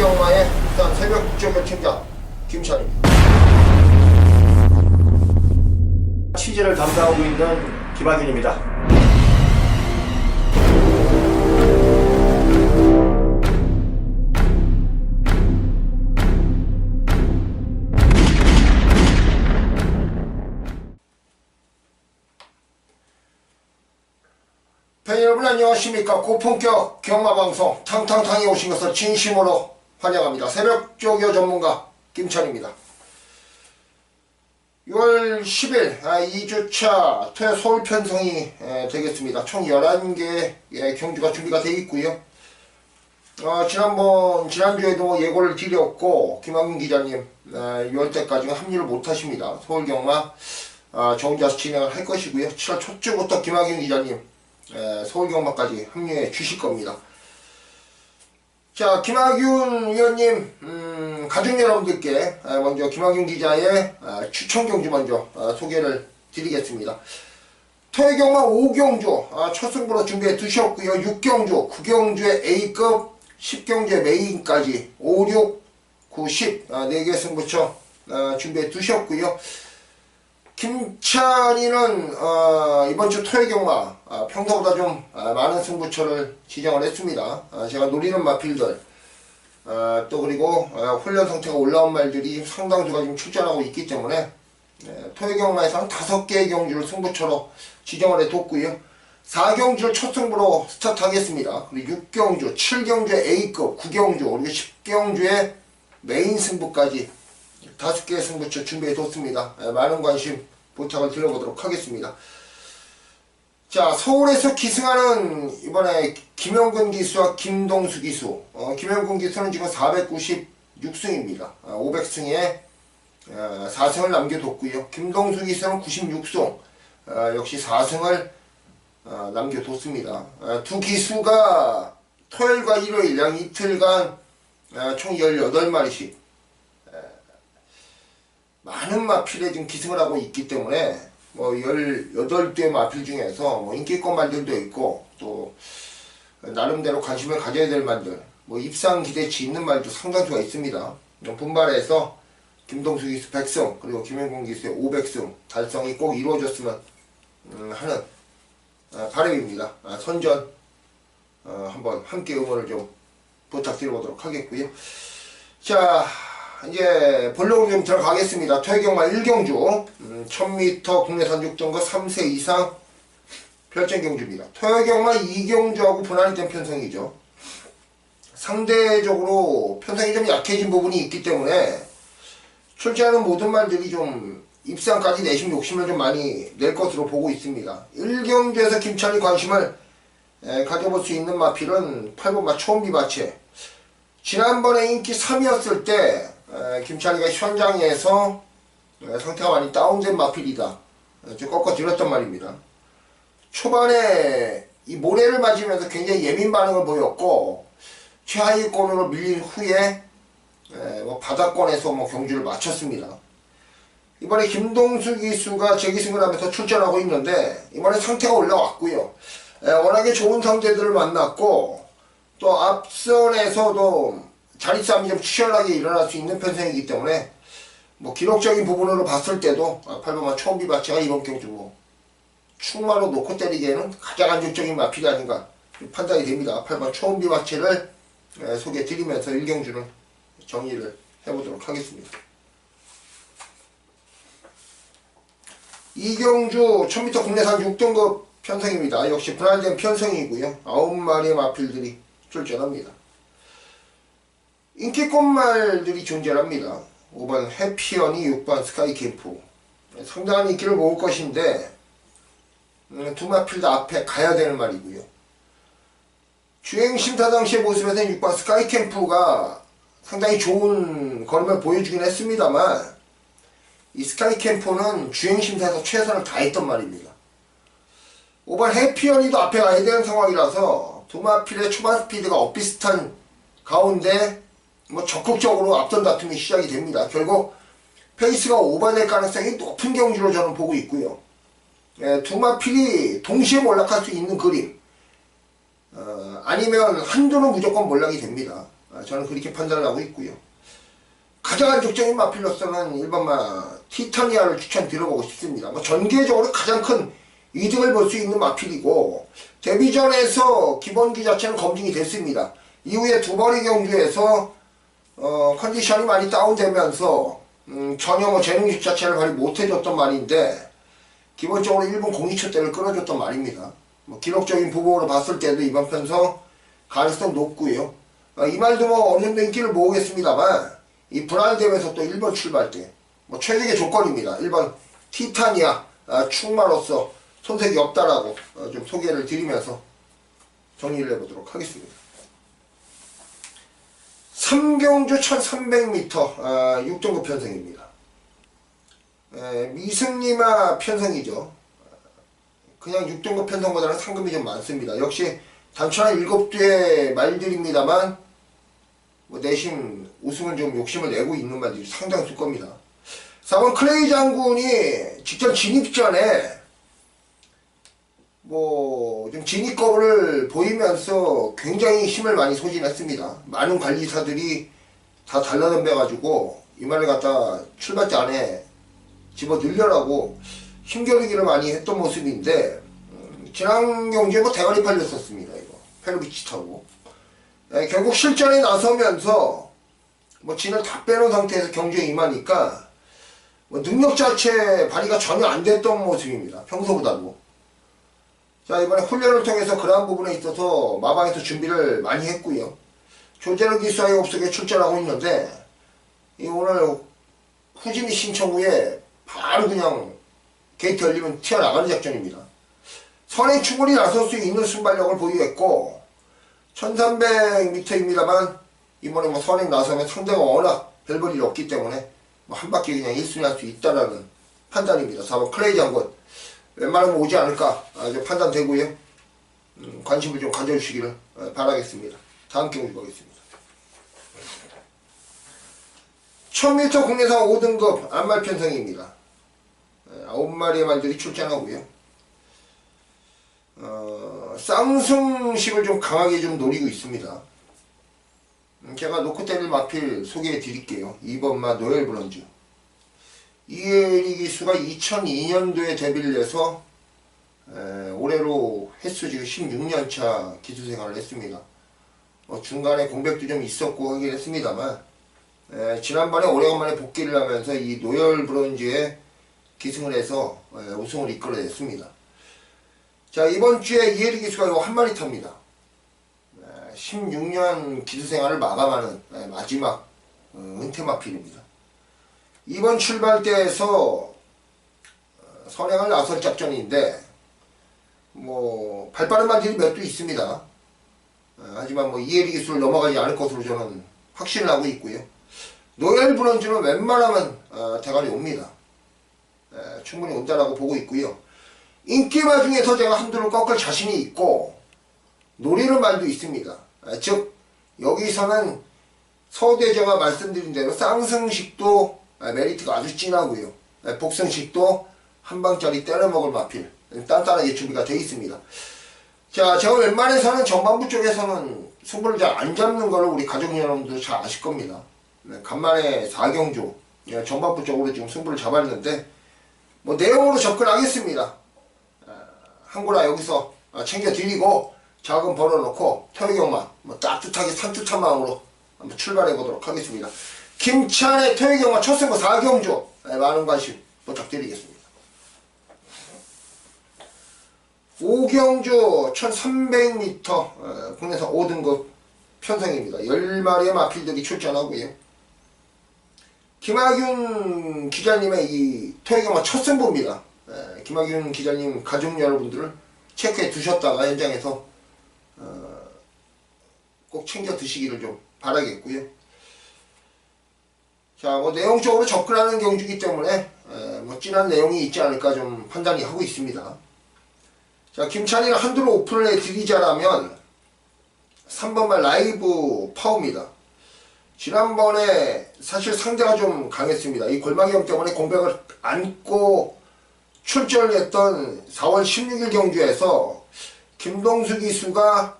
서울경마의 일단 새벽 조교 팀장 김찬입니다. 취재를 담당하고 있는 김학윤입니다. 팬 여러분 안녕하십니까 고품격 경마방송 탕탕탕에 오신 것을 진심으로 환영합니다. 새벽 조교 전문가 김찬입니다. 6월 10일 아, 2주차 토요 서울 편성이 에, 되겠습니다. 총 11개 의 경주가 준비가 되어 있고요. 어, 지난번 지난주에도 예고를 드렸고 김학윤 기자님 어, 6월 때까지 합류를 못하십니다. 서울 경마 어, 저 혼자서 진행을 할 것이고요. 7월 초쯤부터 김학윤 기자님 에, 서울 경마까지 합류해 주실 겁니다. 자, 김학윤 위원님, 음, 가족 여러분들께 에, 먼저 김학윤 기자의 아, 추천 경주 먼저 아, 소개를 드리겠습니다. 토요경마 5경주 아, 첫 승부로 준비해 두셨고요. 6경주, 9경주의 A급, 10경주의 메인까지 5, 6, 9, 10 아, 4개 승부처 아, 준비해 두셨고요. 김찬이는 어, 이번 주 토요 경마 아, 평소보다 좀 아, 많은 승부처를 지정을 했습니다. 아, 제가 노리는 마필들 아, 또 그리고 아, 훈련 상태가 올라온 말들이 상당수가 지금 출전하고 있기 때문에 네, 토요 경마에서 한 다섯 개의 경주를 승부처로 지정을 해뒀고요. 4경주를 첫 승부로 스타트하겠습니다. 그리고 6경주, 7경주의 A급, 9경주, 그리고 10경주의 메인 승부까지 다섯 개의 승부처 준비해 뒀습니다. 예, 많은 관심 부탁을 드려보도록 하겠습니다. 자, 서울에서 기승하는 이번에 김영근 기수와 김동수 기수. 어, 김영근 기수는 지금 496승입니다. 어, 500승에 어, 4승을 남겨뒀고요. 김동수 기수는 96승. 어, 역시 4승을 어, 남겨뒀습니다. 어, 두 기수가 토요일과 일요일 양 이틀간 어, 총 18마리씩 많은 마필에 지금 기승을 하고 있기 때문에 뭐 18대 마필 중에서 뭐 인기권 말들도 있고 또 나름대로 관심을 가져야 될 말들 뭐 입상 기대치 있는 말도 상당수가 있습니다. 분발해서 김동수 기수 100승 그리고 김영곤 기수의 500승 달성이 꼭 이루어졌으면 음, 하는 아, 바람입니다. 아, 선전 어, 한번 함께 응원을 좀 부탁드려보도록 하겠고요. 자 이제 본론으로 좀 들어가겠습니다. 토요경마 1경주 음, 1000m 국내산 6등급 3세 이상 별정 경주입니다. 토요경마 2경주하고 분할이 된 편성이죠. 상대적으로 편성이 좀 약해진 부분이 있기 때문에 출제하는 모든 말들이 좀 입상까지 내심 욕심을 좀 많이 낼 것으로 보고 있습니다. 1경주에서 김찬이 관심을 에, 가져볼 수 있는 마필은 8번 마 초음비바체 지난번에 인기 3위였을 때 에, 김찬이가 현장에서 에, 상태가 많이 다운된 마필이다. 에, 좀 꺾어 들었단 말입니다. 초반에 이 모래를 맞으면서 굉장히 예민 반응을 보였고 최하위권으로 밀린 후에 에, 뭐 바닥권에서 뭐 경주를 마쳤습니다. 이번에 김동수 기수가 재기승을 하면서 출전하고 있는데 이번에 상태가 올라왔고요. 에, 워낙에 좋은 상대들을 만났고 또 앞선에서도 자릿싸움이 좀 치열하게 일어날 수 있는 편성이기 때문에 뭐 기록적인 부분으로 봤을 때도 아, 8번만 초음비 바치가 이번 경주 뭐 충마로 놓고 때리기에는 가장 안정적인 마필이 아닌가 판단이 됩니다. 8번 초음비 바치를 에, 소개해 드리면서 1경주는 정리를 해보도록 하겠습니다. 이경주 1000m 국내산 6등급 편성입니다. 역시 분할된 편성이고요. 9마리의 마필들이 출전합니다. 인기꽃말들이 존재합니다. 5번 해피언이 6번 스카이캠프 상당한 인기를 모을 것인데 음, 두 마필 다 앞에 가야 되는 말이고요. 주행 심사 당시의 모습에서는 6번 스카이캠프가 상당히 좋은 걸음을 보여주긴 했습니다만 이 스카이캠프는 주행심사에서 최선을 다했단 말입니다. 5번 해피언이도 앞에 가야 되는 상황이라서 두마필의 초반 스피드가 엇비슷한 가운데 뭐 적극적으로 앞선 다툼이 시작이 됩니다. 결국 페이스가 오버될 가능성이 높은 경주로 저는 보고 있고요. 예, 두 마필이 동시에 몰락할 수 있는 그림 어, 아니면 한두는 무조건 몰락이 됩니다. 아, 저는 그렇게 판단을 하고 있고요. 가장 안정적인 마필로서는 일반마 티타니아를 추천드려보고 싶습니다. 뭐 전개적으로 가장 큰 이득을 볼 수 있는 마필이고 데뷔전에서 기본기 자체는 검증이 됐습니다. 이후에 두 번의 경주에서 어, 컨디션이 많이 다운되면서 음, 전혀 뭐 재능식 자체를 발휘 못해줬던 말인데 기본적으로 1분 02초 대를 끌어줬던 말입니다. 뭐 기록적인 부분으로 봤을 때도 이번 편성 가능성 높고요. 어, 이 말도 뭐 어느 정도 인기를 모으겠습니다만 이 브라일대회에서 또 1번 출발 때 뭐 최적의 조건입니다. 1번 티타니아 아, 충마로서 손색이 없다라고 어, 좀 소개를 드리면서 정리를 해보도록 하겠습니다. 삼경주 1300m 아, 6등급 편성입니다. 에, 미승리마 편성이죠. 그냥 6등급 편성보다는 상금이 좀 많습니다. 역시 단순한 7대의 말들입니다만 뭐 내심 우승을 좀 욕심을 내고 있는 말들이 상당히 수 겁니다. 4번 클레이 장군이 직전 진입 전에 뭐 좀 진입거를 보이면서 굉장히 힘을 많이 소진했습니다. 많은 관리사들이 다 달라덤벼가지고 이 말을 갖다 출발대 안에 집어 넣으려고 힘겨루기를 많이 했던 모습인데 음, 지난 경주에 뭐 대가리 팔렸었습니다. 이거 페르비치 타고 에, 결국 실전에 나서면서 뭐 진을 다 빼놓은 상태에서 경주에 임하니까 뭐 능력 자체 발휘가 전혀 안 됐던 모습입니다. 평소보다도. 자 이번에 훈련을 통해서 그러한 부분에 있어서 마방에서 준비를 많이 했고요. 조재를 기수하에 없속에 출전하고 있는데 이 오늘 후진이 신청 후에 바로 그냥 게이트 열리면 튀어나가는 작전입니다. 선행 충분히 나설 수 있는 순발력을 보이겠고 1300m입니다만 이번에 뭐 선행 나서면 상대가 워낙 별볼 일이 없기 때문에 뭐 한 바퀴 그냥 1순위 할 수 있다라는 판단입니다. 4번 클레이 장군 웬만하면 오지 않을까 아, 좀 판단되고요. 음, 관심을 좀 가져주시기를 어, 바라겠습니다. 다음 경기 보겠습니다. 1000m 국내상 5등급 안말 편성입니다. 9마리의 말들이 출전하고요. 어, 쌍승식을 좀 강하게 좀 노리고 있습니다. 음, 제가 때릴 마필 소개해 드릴게요. 2번마 노엘 브런즈. 이혜리 기수가 2002년도에 데뷔를 해서 에, 올해로 횟수 지금 16년차 기수 생활을 했습니다. 어, 중간에 공백도 좀 있었고 하긴 했습니다만 에, 지난번에 오래간만에 복귀를 하면서 이 노열 브론즈에 기승을 해서 에, 우승을 이끌어냈습니다. 자 이번 주에 이혜리 기수가 한 마리 탑니다. 에, 16년 기수 생활을 마감하는 에, 마지막 어, 은퇴 마필입니다. 이번 출발대에서 어, 선행을 나설 작전인데 뭐 발빠른 말들이 몇 도 있습니다. 어, 하지만 뭐 이해리 기술을 넘어가지 않을 것으로 저는 확신을 하고 있고요. 노엘 브런즈는 웬만하면 어, 대가리 옵니다. 에, 충분히 온다라고 보고 있고요. 인기마 중에서 제가 한두를 꺾을 자신이 있고 노리는 말도 있습니다. 에, 즉 여기서는 서대제가 말씀드린 대로 쌍승식도 아, 메리트가 아주 진하고요. 아, 복승식도 한 방짜리 때려먹을 마필 단단하게 준비가 되어 있습니다. 자, 제가 웬만해서는 전반부 쪽에서는 승부를 잘 안 잡는 거를 우리 가족 여러분들 잘 아실 겁니다. 네, 간만에 4경주 예, 전반부 쪽으로 지금 승부를 잡았는데 뭐 내용으로 접근하겠습니다. 아, 한구라 여기서 챙겨드리고 자금 벌어놓고 토요경만 뭐 따뜻하게 산뜻한 마음으로 한번 출발해 보도록 하겠습니다. 김찬의 토요경마 첫 승부 4경주 네, 많은 관심 부탁드리겠습니다. 5경주 1300m 어, 국내선 5등급 편성입니다. 10마리의 마필들이 출전하고요. 김학윤 기자님의 이 토요경마 첫 승부입니다. 에, 김학윤 기자님 가족 여러분들을 체크해 두셨다가 현장에서 어, 꼭 챙겨 드시기를 좀 바라겠고요. 자, 뭐 내용적으로 접근하는 경주이기 때문에 에, 뭐 진한 내용이 있지 않을까 좀 판단이 하고 있습니다. 자, 김찬이를 한두로 오픈을 해드리자라면 3번만 라이브 파워입니다. 지난번에 사실 상대가 좀 강했습니다. 이 골마기염 때문에 공백을 안고 출전을 했던 4월 16일 경주에서 김동수 기수가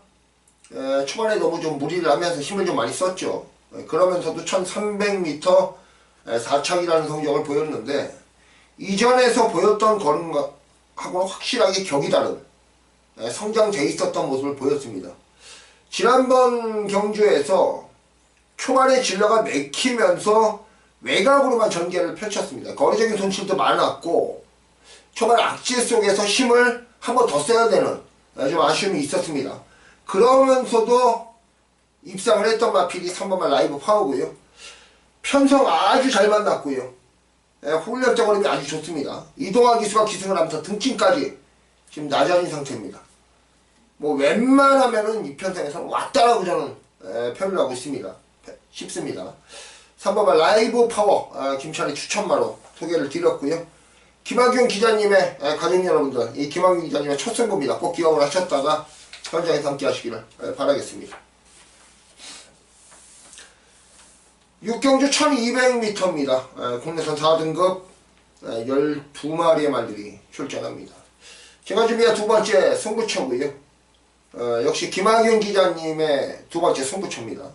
에, 초반에 너무 좀 무리를 하면서 힘을 좀 많이 썼죠. 에, 그러면서도 1300m 에, 4착이라는 성적을 보였는데 이전에서 보였던 걸음하고는 확실하게 격이 다른 에, 성장돼 있었던 모습을 보였습니다. 지난번 경주에서 초반에 질러가 맥히면서 외곽으로만 전개를 펼쳤습니다. 거리적인 손실도 많았고 초반 악질 속에서 힘을 한 번 더 써야 되는 좀 아쉬움이 있었습니다. 그러면서도 입상을 했던 마필이 3번만 라이브 파워고요. 편성 아주 잘 만났고요. 예, 훈련적 어림이 아주 좋습니다. 이동화 기수가 기승을 하면서 등짐까지 지금 낮아진 상태입니다. 뭐 웬만하면은 이 편성에서 왔다라고 저는 에, 표현을 하고 있습니다. 싶습니다. 3번만 라이브 파워 아, 김찬희 추천마로 소개를 드렸고요. 김학균 기자님의 에, 가족 여러분들 이 김학균 기자님의 첫 승부입니다. 꼭 기억을 하셨다가 현장에서 함께 하시기를 에, 바라겠습니다. 6경주 1200m입니다. 국내선 4등급 12마리의 말들이 출전합니다. 제가 준비한 두 번째 승부처고요. 어, 역시 김학윤 기자님의 두 번째 승부처입니다.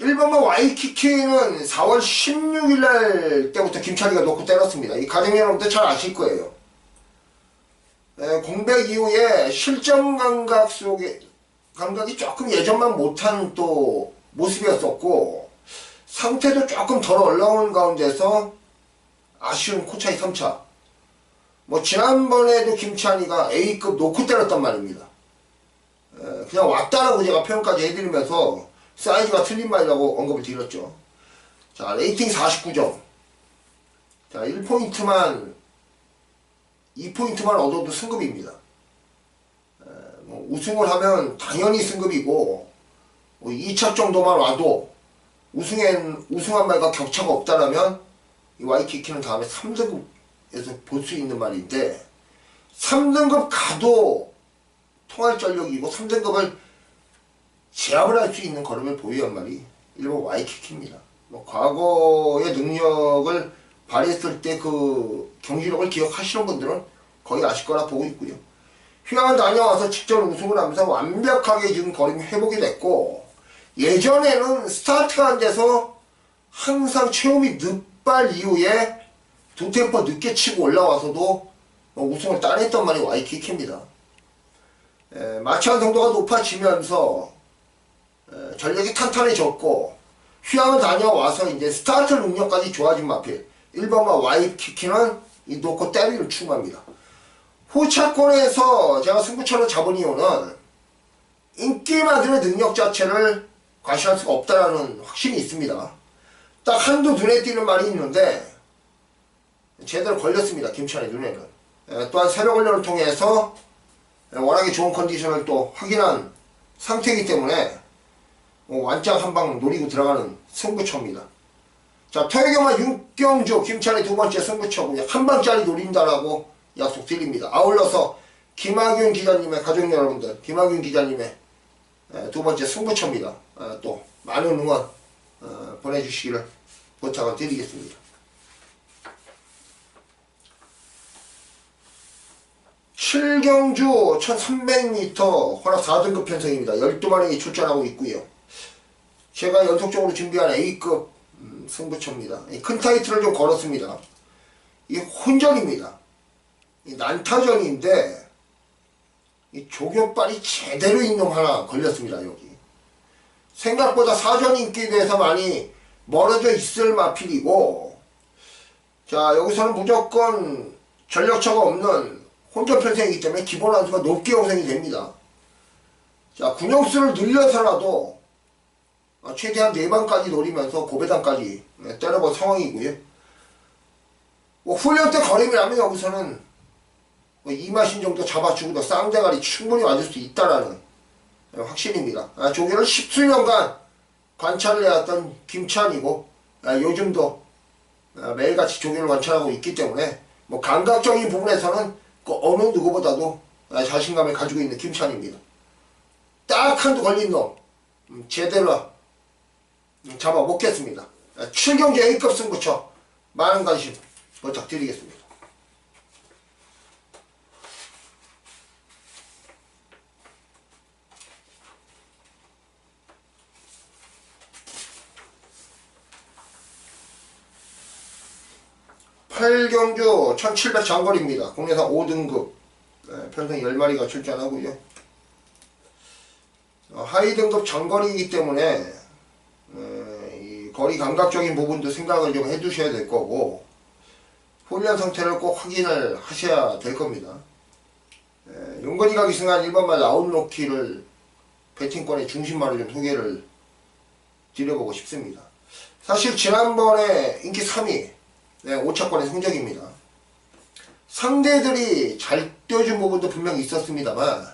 1번만 와이키키는 4월 16일날 때부터 김찬희가 놓고 때렸습니다. 이 가정 여러분들 잘 아실 거예요. 에, 공백 이후에 실전 감각 속에 감각이 조금 예전만 못한 또 모습이었었고 상태도 조금 덜 올라온 가운데서 아쉬운 코차이 3차. 뭐 지난번에도 김찬희가 A급 놓고 때렸단 말입니다. 에, 그냥 왔다라고 제가 표현까지 해드리면서 사이즈가 틀린 말이라고 언급을 드렸죠. 자 레이팅 49점. 자 1포인트만 2포인트만 얻어도 승급입니다. 뭐 우승을 하면 당연히 승급이고 뭐 2차 정도만 와도 우승엔 우승한 말과 격차가 없다라면 이 와이키키는 다음에 3등급에서 볼 수 있는 말인데 3등급 가도 통할 전력이고 3등급을 제압을 할 수 있는 걸음을 보유한 말이 일본 와이키키입니다. 뭐 과거의 능력을 발휘했을 때 그 경기력을 기억하시는 분들은 거의 아실 거라 보고 있고요. 휴양을 다녀와서 직전 우승을 하면서 완벽하게 지금 걸음이 회복이 됐고 예전에는 스타트가 안 돼서 항상 체험이 늦발 이후에 두 템포 늦게 치고 올라와서도 우승을 따냈던 말이 와이키키입니다. 에, 마취한 정도가 높아지면서 에, 전력이 탄탄해졌고 휴양을 다녀와서 이제 스타트 능력까지 좋아진 마필 1번과 와이키키는 이 놓고 때리를 추구합니다. 후차권에서 제가 승부처를 잡은 이유는 인기마들의 능력 자체를 과시할 수가 없다라는 확신이 있습니다. 딱 한두 눈에 띄는 말이 있는데 제대로 걸렸습니다. 김찬의 눈에는. 에, 또한 새벽 훈련을 통해서 워낙에 좋은 컨디션을 또 확인한 상태이기 때문에 뭐 완짱 한방 노리고 들어가는 승부처입니다. 자, 토요경마 윤경주 김찬의 두 번째 승부처군요. 한 방짜리 노린다라고 약속드립니다. 아울러서 김학윤 기자님의 가족 여러분들, 김학윤 기자님의 두 번째 승부처입니다. 또 많은 응원 어, 보내주시기를 부탁을 드리겠습니다. 칠경주 1300m 혼합 4등급 편성입니다. 12마리 출전하고 있고요. 제가 연속적으로 준비한 A급 음, 승부처입니다. 큰 타이틀을 좀 걸었습니다. 이 혼전입니다. 이 난타전인데 이 조교빨이 제대로 있는 놈 하나 걸렸습니다 여기. 생각보다 사전 인기에 대해서 많이 멀어져 있을 마필이고 자 여기서는 무조건 전력차가 없는 혼전 편성이기 때문에 기본 한수가 높게 형성이 됩니다. 자 군용수를 늘려서라도 최대한 4방까지 노리면서 고배당까지 때려본 상황이고요. 뭐 훈련 때 거림이라면 여기서는 뭐 이마신 정도 잡아주고도 쌍대가리 충분히 맞을 수 있다라는 확신입니다. 아, 조개를 십수년간 관찰을 해왔던 김찬이고 아, 요즘도 아, 매일같이 조개를 관찰하고 있기 때문에 뭐 감각적인 부분에서는 그 어느 누구보다도 아, 자신감을 가지고 있는 김찬입니다. 딱 한두 걸린 놈 음, 제대로 잡아먹겠습니다. 7경기 아, A급 승부처 많은 관심 부탁드리겠습니다. 8경주 1700 장거리입니다. 국내산 5등급 네, 편성 10마리가 출전하고요. 어, 하위 등급 장거리이기 때문에 어, 이 거리 감각적인 부분도 생각을 좀 해두셔야 될 거고 훈련 상태를 꼭 확인을 하셔야 될 겁니다. 예, 용건이가 기승한 1번말 아웃로키를 배팅권의 중심마로 좀 소개를 드려보고 싶습니다. 사실 지난번에 인기 3위 네, 5차권의 성적입니다. 상대들이 잘 뛰어준 부분도 분명히 있었습니다만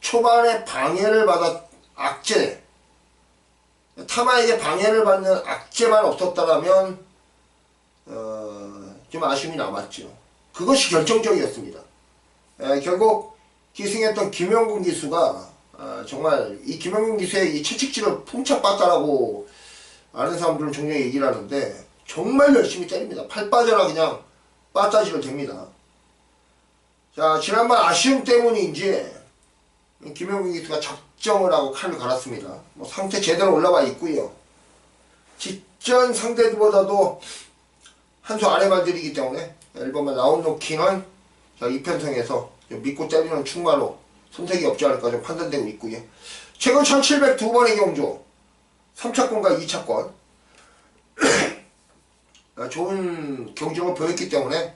초반에 방해를 받아 악재 타마에게 방해를 받는 악재만 없었다라면 어, 좀 아쉬움이 남았죠. 그것이 결정적이었습니다. 에, 결국 기승했던 김영gun 기수가 아, 정말 이 김영gun 기수의 이 채찍질을 풍차봤다라고 아는 사람들은 종종 얘기를 하는데 정말 열심히 때립니다. 팔 빠져라 그냥 빠따지를 됩니다. 자 지난번 아쉬움 때문인지 김영gun 기수가 작정을 하고 칼을 갈았습니다. 뭐 상태 제대로 올라와 있고요. 직전 상대들보다도 한 수 아래 말들이기 때문에 앨범에 나온 놓기는 자, 이편성에서 좀 믿고 때리는 충마로 선택이 없지 않을까 좀 판단되고 있고요. 최근 1702번의 경주 3차권과 2차권 아, 좋은 경주를 보였기 때문에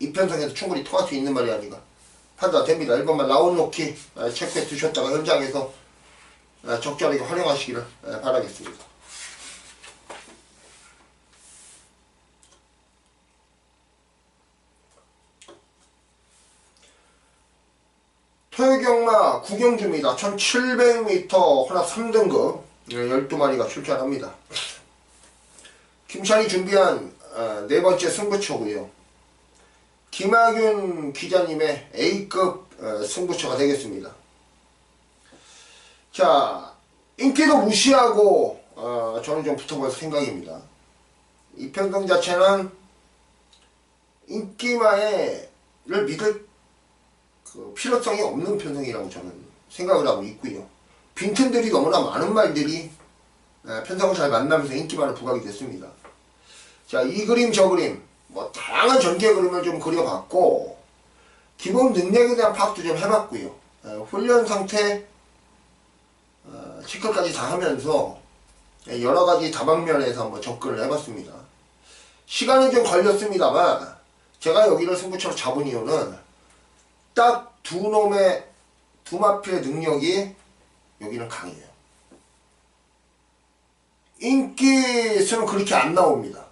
이편성에서 충분히 통할 수 있는 말이 아닌가 판단됩니다. 1번만 나온 놓기 아, 체크해 두셨다가 현장에서 아, 적절하게 활용하시기를 아, 바라겠습니다. 토요경마 구경주입니다. 1700m 혼합 3등급 12마리가 출전합니다. 김찬이 준비한 어, 네 번째 승부처고요. 김학윤 기자님의 A급 어, 승부처가 되겠습니다. 자, 인기도 무시하고 어, 저는 좀 붙어볼 생각입니다. 이 편성 자체는 인기마에를 믿을 그 필요성이 없는 편성이라고 저는 생각을 하고 있고요. 빈틈들이 너무나 많은 말들이 에, 편성을 잘 만나면서 인기만을 부각이 됐습니다. 자, 이 그림 저 그림 뭐 다양한 전개 그림을 좀 그려봤고 기본 능력에 대한 파악도 좀 해봤고요. 에, 훈련 상태 어, 체크까지 다 하면서 에, 여러 가지 다방면에서 한번 접근을 해봤습니다. 시간은 좀 걸렸습니다만 제가 여기를 승부처로 잡은 이유는 딱 두 놈의 두 마필의 능력이 여기는 강해요. 인기수는 그렇게 안 나옵니다.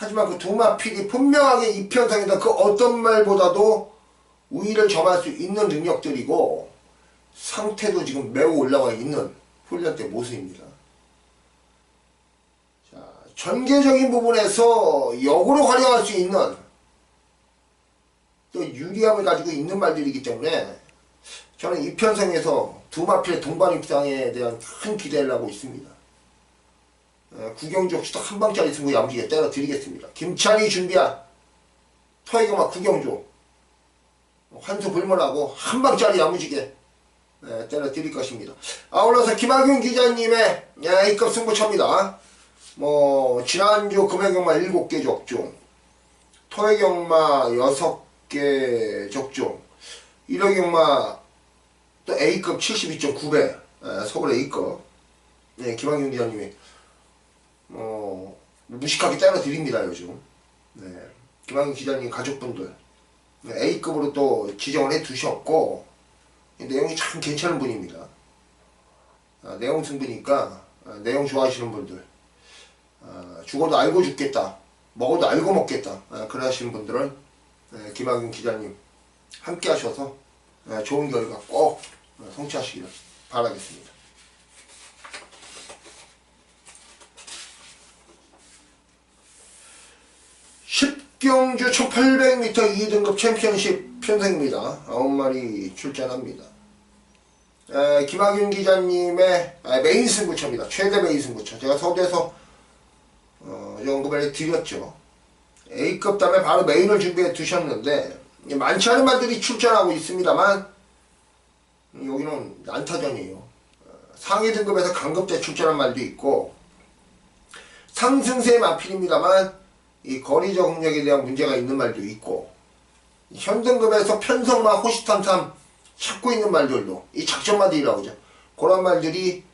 하지만 그 두 마필이 분명하게 이 편성에다 그 어떤 말보다도 우위를 점할 수 있는 능력들이고 상태도 지금 매우 올라와 있는 훈련 때 모습입니다. 자, 전개적인 부분에서 역으로 활용할 수 있는 또 유리함을 가지고 있는 말들이기 때문에 저는 이 편성에서 두 마필의 동반 입상에 대한 큰 기대를 하고 있습니다. 에, 구경주 역시도 한 방짜리 승부 야무지게 때려드리겠습니다. 김찬이 준비한 토이그마 구경주 환수 불문하고 한 방짜리 야무지게 에, 때려드릴 것입니다. 아울러서 김학윤 기자님의 A급 승부처입니다. 뭐 지난주 금액경마 7개 적중 토해경마 6개 적중 1호경마 또 A급 72.9배 서울 A급 네, 김학윤 기자님이 어, 무식하게 때려 드립니다 요즘. 네, 김학윤 기자님 가족분들. 네, A급으로 또 지정을 해 두셨고 내용이 참 괜찮은 분입니다. 아, 내용 승부니까 아, 내용 좋아하시는 분들. 아, 죽어도 알고 죽겠다. 먹어도 알고 먹겠다. 아, 그러시는 분들은 네, 김학윤 기자님 함께 하셔서 네, 좋은 결과 꼭 어, 성취하시기를 바라겠습니다. 십경주 1800m 2등급 챔피언십 편성입니다. 9마리 출전합니다. 에, 김학윤 기자님의 아, 메인 승부처입니다. 최대 메인 승부처. 제가 서울에서 어, 연구를 드렸죠. A급 다음에 바로 메인을 준비해 두셨는데 많지 않은 말들이 출전하고 있습니다만 여기는 난타전이에요. 어, 상위 등급에서 강급대 출전한 말도 있고 상승세 마필입니다만 이 거리 적응력에 대한 문제가 있는 말도 있고 현등급에서 편성마 호시탐탐 찾고 있는 말들도 이 작전마들이라고 하죠. 그런 말들이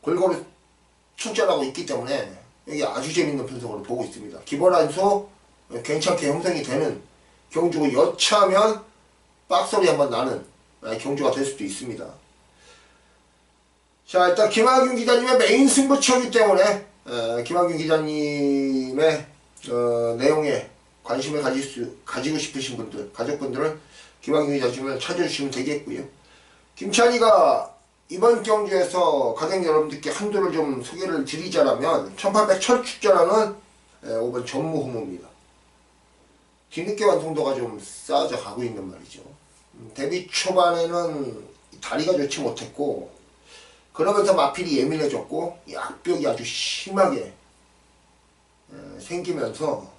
골고루 출전하고 있기 때문에 여기 아주 재밌는 분석으로 보고 있습니다. 기본 한수 괜찮게 형성이 되는 경주고 여차하면 빡소리 한번 나는 경주가 될 수도 있습니다. 자 일단 김학윤 기자님의 메인 승부처이기 때문에 에, 김학윤 기자님의 어, 내용에 관심을 가질 수, 가지고 싶으신 분들 가족분들은 김학윤 기자님을 찾아주시면 되겠고요. 김찬희가 이번 경주에서 가장 여러분들께 한두를 좀 소개를 드리자라면 1800 철축전하는 5번 전무후무입니다. 뒤늦게 완성도가 좀 쌓아져 가고 있는 말이죠. 음, 데뷔 초반에는 다리가 좋지 못했고 그러면서 마필이 예민해졌고 약벽이 아주 심하게 에, 생기면서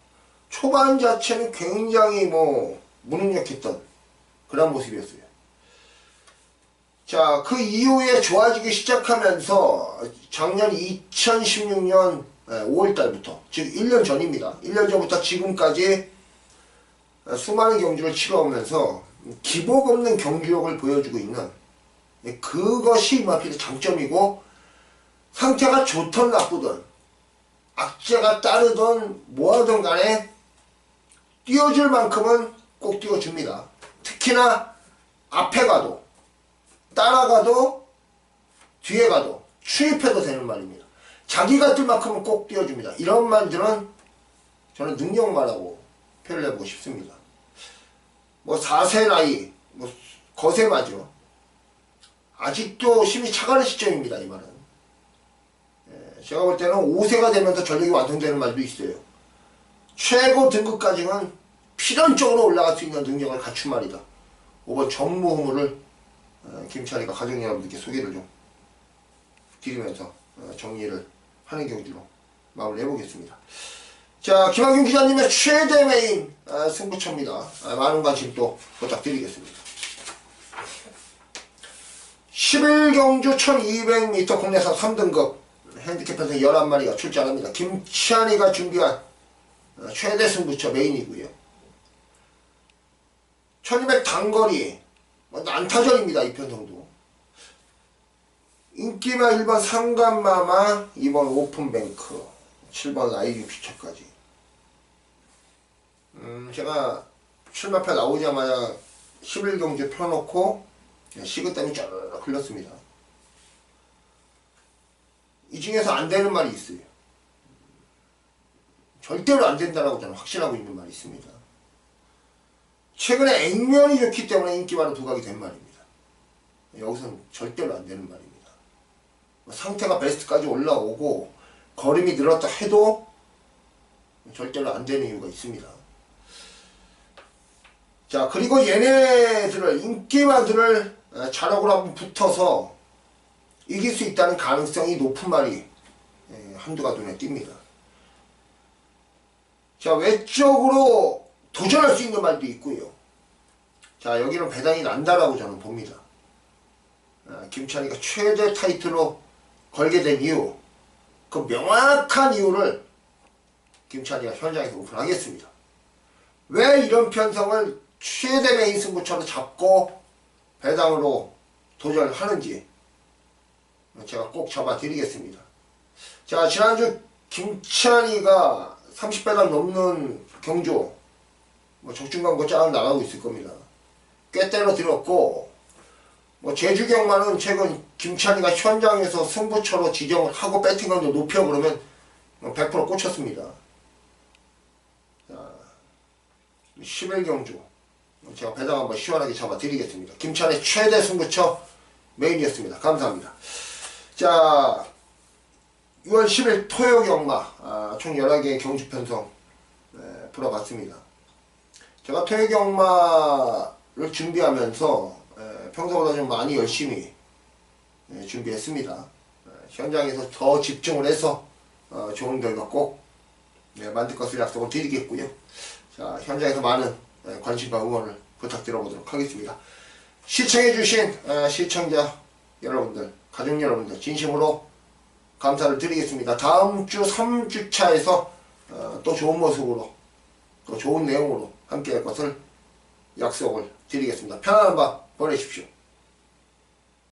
초반 자체는 굉장히 뭐 무능력했던 그런 모습이었어요. 자, 그 이후에 좋아지기 시작하면서 작년 2016년 5월달부터, 즉 1년 전입니다. 1년 전부터 지금까지 수많은 경주를 치러오면서 기복 없는 경주력을 보여주고 있는 그것이 이마필의 장점이고 상태가 좋든 나쁘든 악재가 따르든 뭐하든 간에 띄워줄 만큼은 꼭 띄워줍니다. 특히나 앞에 가도 따라가도 뒤에 가도 추입해도 되는 말입니다. 자기가 뜰 만큼은 꼭 띄워줍니다. 이런 말들은 저는 능력말하고 표현을 해보고 싶습니다. 뭐 4세 나이, 뭐 거세 맞죠. 아직도 심히 차가는 시점입니다. 이 말은. 예, 제가 볼 때는 5세가 되면서 전력이 완성되는 말도 있어요. 최고 등급까지는 필연적으로 올라갈 수 있는 능력을 갖춘 말이다. 5번 전무후무를 어, 김찬희가 가족 여러분들께 소개를 좀 드리면서 어, 정리를 하는 경주로 마무리 해보겠습니다. 자, 김학균 기자님의 최대 메인 아, 승부처입니다. 아, 많은 관심 또 부탁드리겠습니다. 11경주 1200m 국내선 3등급 핸디캡 편성 11마리가 출전합니다. 김치환이가 준비한 어, 최대 승부처 메인이고요. 1200 단거리 뭐 난타전입니다. 이 편성도. 인기마 1번 상간마마 2번 오픈뱅크 7번 아이유 피처까지 음, 제가 출마표 나오자마자 11경주 펴놓고 식은땀이 쫙 흘렀습니다. 이 중에서 안 되는 말이 있어요. 절대로 안 된다라고 저는 확신하고 있는 말이 있습니다. 최근에 액면이 좋기 때문에 인기 많은 부각이 된 말입니다. 여기서는 절대로 안 되는 말입니다. 상태가 베스트까지 올라오고 걸음이 늘었다 해도 절대로 안 되는 이유가 있습니다. 자 그리고 얘네들을 인기마들을 자력으로 한번 붙어서 이길 수 있다는 가능성이 높은 말이 예, 한두가 눈에 띕니다. 자 외적으로 도전할 수 있는 말도 있고요. 자 여기는 배당이 난다라고 저는 봅니다. 아, 김찬희가 최대 타이틀로 걸게 된 이유 그 명확한 이유를 김찬희가 현장에서 오픈하겠습니다. 왜 이런 편성을 최대 메인 승부처로 잡고 배당으로 도전하는지 제가 꼭 잡아드리겠습니다. 자 지난주 김찬희가 30배당 넘는 경주 뭐 적중광고 쫙 나가고 있을 겁니다. 꽤 때려 들었고 뭐 제주경만은 최근 김찬희가 현장에서 승부처로 지정을 하고 배팅 강도 높여 그러면 100% 꽂혔습니다. 자, 11경주 제가 배당 한번 시원하게 잡아드리겠습니다. 김찬희 최대 승부처 메인이었습니다. 감사합니다. 자 6월 10일 토요 경마 아, 총 11개의 경주 편성 네, 불어봤습니다. 제가 토요 경마를 준비하면서 에, 평소보다 좀 많이 열심히 에, 준비했습니다. 에, 현장에서 더 집중을 해서 어, 좋은 결과 꼭 네, 만들 것을 약속을 드리겠고요. 자, 현장에서 많은 에, 관심과 응원을 부탁드려보도록 하겠습니다. 시청해주신 에, 시청자 여러분들, 가족 여러분들 진심으로 감사를 드리겠습니다. 다음 주 3주차에서 어, 또 좋은 모습으로 또 좋은 내용으로 함께 할 것을 약속을 드리겠습니다. 편안한 밤 보내십시오.